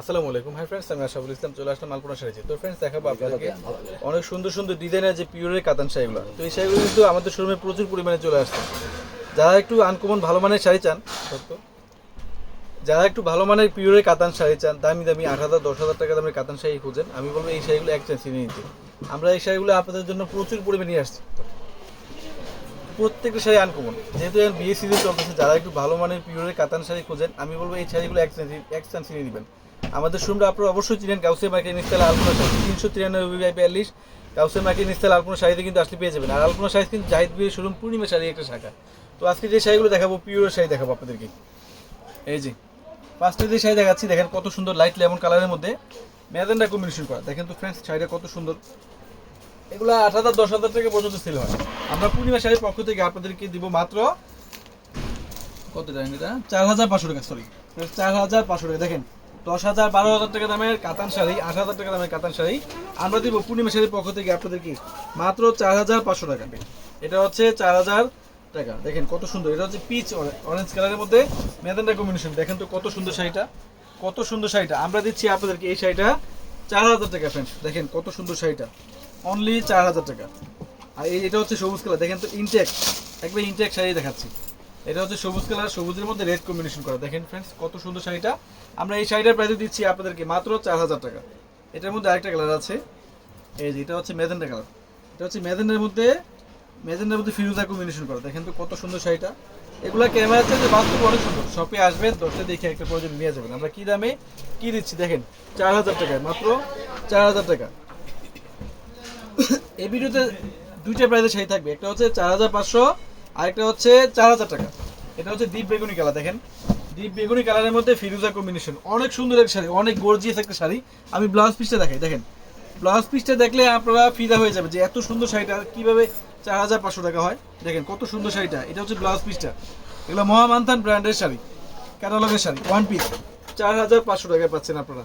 আসসালামু আলাইকুম। Hi friends আমি আশাফুল ইসলাম চলে আসলাম মালপনা শাড়ি তো ফ্রেন্ডস দেখাবো আপনাদেরকে অনেক সুন্দর সুন্দর ডিজাইনের যে পিওরের কাতান শাড়িগুলো। তো এই শাড়িগুলো কিন্তু আমাদের শোরুমে প্রচুর পরিমাণে চলে আসছে। যারা একটু আনকমন ভালো মানের শাড়ি চান সত্য। যারা একটু ভালো মানের পিওরের কাতান শাড়ি চান দামি দামি আট হাজার দশ হাজার টাকা দামের কাতান শাড়ি খুঁজেন আমি বলব এই শাড়িগুলো এক চান্স নিয়ে নিতে। আমরা এই শাড়িগুলো আপনাদের জন্য প্রচুর পরিমাণে নিয়ে আসছি। প্রত্যেকটা শাড়ি আনকমন যেহেতু এখন বিয়ে সিজন চলতেছে যারা একটু ভালো মানের পিওরের কাতান শাড়ি খোঁজেন আমি বলব এই শাড়িগুলো এক চান্স এক চান্স নিয়ে নেবেন। আমাদের শোরুমটা আপনারা অবশ্যই চিনেন কাউসে মার্কেট নিস্তাল আলপনা শাড়ি। তিনশো তিরানব্বই বাই বিয়াল্লিশ কাউসে মার্কেট নিস্তাল আলপনা শাড়িতে কিন্তু আসলে পেয়ে যাবেন। আর আলপনা শাড়ি কিন্তু জাহিদ বিয়ের শোরুম পূর্ণিমা শাড়ি একটা শাখা। তো আজকে যে শাড়িগুলো দেখাবো পিওর শাড়ি দেখাবো আপনাদেরকে। এই যে ফার্স্টে যে শাড়ি দেখাচ্ছি, দেখেন কত সুন্দর লাইট লেমন কালারের মধ্যে ম্যাজেন্ডা কম্বিনেশন করা। দেখেন তো ফ্রেন্ডস শাড়িটা কত সুন্দর। এগুলো আট হাজার, দশ হাজার টাকা পর্যন্ত সেল হয়। আমরা পূর্ণিমা শাড়ির পক্ষ থেকে আপনাদেরকে দিব মাত্র কত টাকা এটা? চার হাজার পাঁচশো টাকা সরি চার হাজার পাঁচশো টাকা। দেখেন দশ হাজার বারো হাজার টাকা দামের কাতান শাড়ি, আট হাজার টাকা দামের কাতান শাড়ি। আমরা দিব পূর্ণিমা শাড়ির পক্ষ থেকে আপনাদেরকে মাত্র চার হাজার পাঁচশো টাকা এটা হচ্ছে চার হাজার টাকা। দেখেন কত সুন্দর। এটা হচ্ছে পিচ অরেঞ্জ কালারের মধ্যে মেদানটা কম্বিনেশন দেখেন তো কত সুন্দর শাড়িটা। কত সুন্দর শাড়িটা। আমরা দিচ্ছি আপনাদেরকে এই শাড়িটা চার হাজার টাকা ফ্রেন্ড দেখেন কত সুন্দর শাড়িটা। অনলি চার হাজার টাকা। আর এটা হচ্ছে সবুজ কালার দেখেন তো ইনটেক একবার ইনটেক শাড়ি দেখাচ্ছি। এটা হচ্ছে সবুজ কালার, সবুজের মধ্যে রেড কম্বিনেশন করা। দেখেন ফ্রেন্ডস কত সুন্দর শাড়িটা। আমরা এই শাড়িটার প্রাইস দিচ্ছি আপনাদেরকে মাত্র চার হাজার টাকা। এটার মধ্যে আরেকটা কালার আছে। এই যে, এটা হচ্ছে মেজেন্ডা কালার এটা হচ্ছে মেজেন্ডার মধ্যে মেজেন্ডার মধ্যে ফিরোজা কম্বিনেশন করা। দেখেন তো কত সুন্দর শাড়িটা। এগুলা ক্যামেরার চাইতে বাস্তব অনেক সুন্দর। শপে আসবেন দশটা দেখে একটা প্রয়োজন নিয়ে যাবেন। আমরা কি দামে কি দিচ্ছি? দেখেন, চার হাজার টাকায়, মাত্র চার হাজার টাকা। এই ভিডিওতে দুইটা প্রাইসের শাড়ি থাকবে। একটা হচ্ছে চার হাজার পাঁচশো আর একটা হচ্ছে চার হাজার টাকা। এটা হচ্ছে ডিপ বেগুনি কালার দেখেন। ডিপ বেগুনি কালারের মধ্যে ফিরোজা কম্বিনেশন অনেক সুন্দর একটা শাড়ি, অনেক গর্জিয়াস একটা শাড়ি। আমি ব্লাউজ পিসটা দেখাই, দেখেন। ব্লাউজ পিসটা দেখলে আপনারা ফিদা হয়ে যাবে যে এত সুন্দর শাড়িটা কীভাবে চার হাজার পাঁচশো টাকা হয়। দেখেন, কত সুন্দর শাড়িটা। এটা হচ্ছে ব্লাউজ পিসটা এগুলো মহামান্থান ব্র্যান্ডের শাড়ি ক্যাটালগের শাড়ি ওয়ান পিস চার হাজার পাঁচশো টাকায় পাচ্ছেন আপনারা।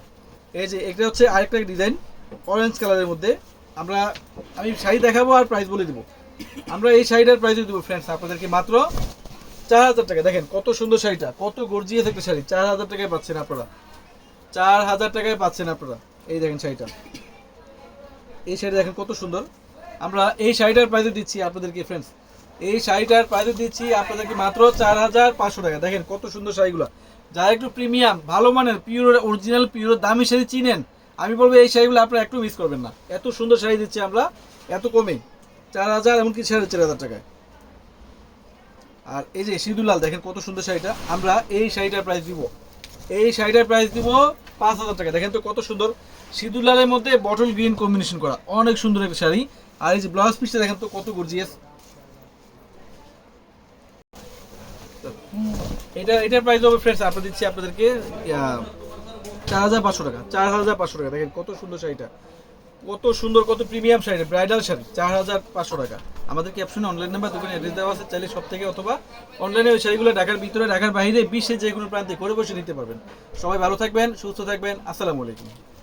এই যে, এটা হচ্ছে আরেকটা ডিজাইন অরেঞ্জ কালারের মধ্যে। আমরা, আমি শাড়ি দেখাবো আর প্রাইস বলে দিব। আমরা এই শাড়িটার প্রাইস দিব ফ্রেন্ডস আপনাদেরকে মাত্র চার হাজার টাকা। দেখেন, কত সুন্দর শাড়িটা, কত গর্জিয়াস একটা শাড়ি। চার হাজার টাকায় পাচ্ছেন আপনারা। চার হাজার টাকায় পাচ্ছেন আপনারা এই দেখেন শাড়িটা। এই শাড়ি দেখেন কত সুন্দর। আমরা এই শাড়িটার প্রাইস দিচ্ছি আপনাদেরকে ফ্রেন্ডস এই শাড়িটার প্রাইস দিচ্ছি আপনাদেরকে মাত্র চার হাজার পাঁচশো টাকা। দেখেন কত সুন্দর শাড়িগুলো। যারা একটু প্রিমিয়াম ভালো মানের পিওর অরিজিনাল পিওর দামি শাড়ি চিনেন, আমি বলব এই শাড়িগুলো আপনারা একটু মিস করবেন না। এত সুন্দর শাড়ি দিচ্ছি আমরা, এত কমে। চার হাজার এমনকি সাড়ে চার হাজার টাকায়। আর এই যে সিঁদুলাল দেখেন কত সুন্দর শাড়িটা। আমরা এই শাড়িটার প্রাইস দিব। এই শাড়িটার প্রাইস দিব পাঁচ হাজার টাকা দেখেন তো কত সুন্দর। সিঁদুলালের মধ্যে বটল গ্রিন কম্বিনেশন করা। অনেক সুন্দর একটা শাড়ি। আর এই যে ব্লাউজ পিসটা দেখেন তো কত গর্জিয়াস এটা, এটার প্রাইস হবে ফ্রেন্ডস আপনাদের দিচ্ছি আপনাদেরকে চার হাজার পাঁচশো টাকা। চার হাজার পাঁচশো টাকা। দেখেন কত সুন্দর শাড়িটা। কত সুন্দর, কত প্রিমিয়াম শাড়ি ব্রাইডাল শাড়ি, চার হাজার পাঁচশো টাকা। আমাদের ক্যাপশনে অনলাইন নাম্বার দোকানে অ্যাড্রেস দেওয়া আছে? চাইলে সব থেকে অথবা অনলাইনে ওই শাড়িগুলো ঢাকার ভিতরে, ঢাকার বাইরে, বিশ্বের যে কোনো প্রান্তে করে বসে নিতে পারবেন। সবাই ভালো থাকবেন, সুস্থ থাকবেন। আসসালামু আলাইকুম।